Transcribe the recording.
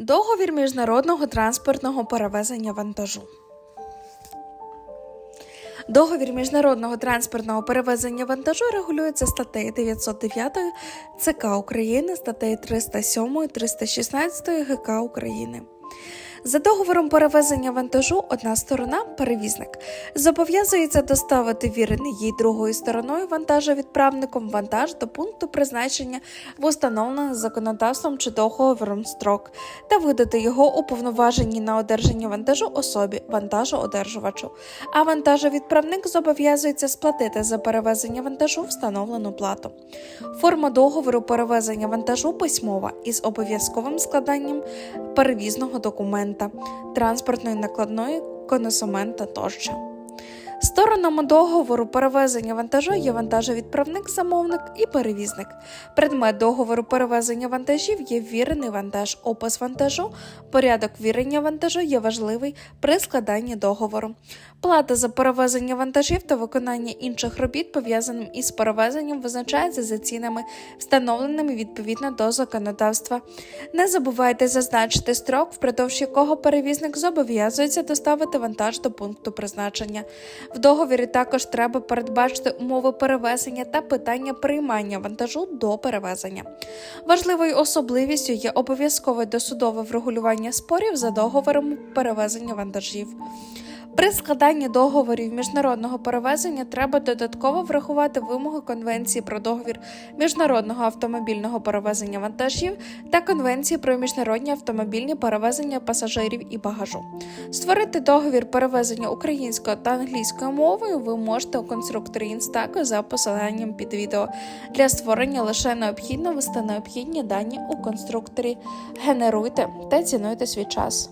Договір міжнародного транспортного перевезення вантажу. Договір міжнародного транспортного перевезення вантажу регулюється статтею 909 ЦК України, статтею 307 316 ГК України. За договором перевезення вантажу одна сторона, перевізник, зобов'язується доставити вірений їй другою стороною вантажовідправником вантаж до пункту призначення в установлений законодавством чи договором строк та видати його уповноваженій на одержання вантажу особі вантажоодержувачу. А вантажовідправник зобов'язується сплатити за перевезення вантажу встановлену плату. Форма договору перевезення вантажу письмова із обов'язковим складанням перевізного документа, транспортної накладної коносамента тощо. Сторонами договору перевезення вантажу є вантажовідправник, замовник і перевізник. Предмет договору перевезення вантажів є вірений вантаж, опис вантажу, порядок вірення вантажу є важливий при складанні договору. Плата за перевезення вантажів та виконання інших робіт, пов'язаним із перевезенням, визначається за цінами, встановленими відповідно до законодавства. Не забувайте зазначити строк, впродовж якого перевізник зобов'язується доставити вантаж до пункту призначення. В договірі також треба передбачити умови перевезення та питання приймання вантажу до перевезення. Важливою особливістю є обов'язкове досудове врегулювання спорів за договором перевезення вантажів. При складанні договорів міжнародного перевезення треба додатково врахувати вимоги Конвенції про договір міжнародного автомобільного перевезення вантажів та Конвенції про міжнародні автомобільні перевезення пасажирів і багажу. Створити договір перевезення українською та англійською мовою ви можете у конструкторі Інстаку за посиланням під відео. Для створення лише необхідно ввести необхідні дані у конструкторі. Генеруйте та цінуйте свій час.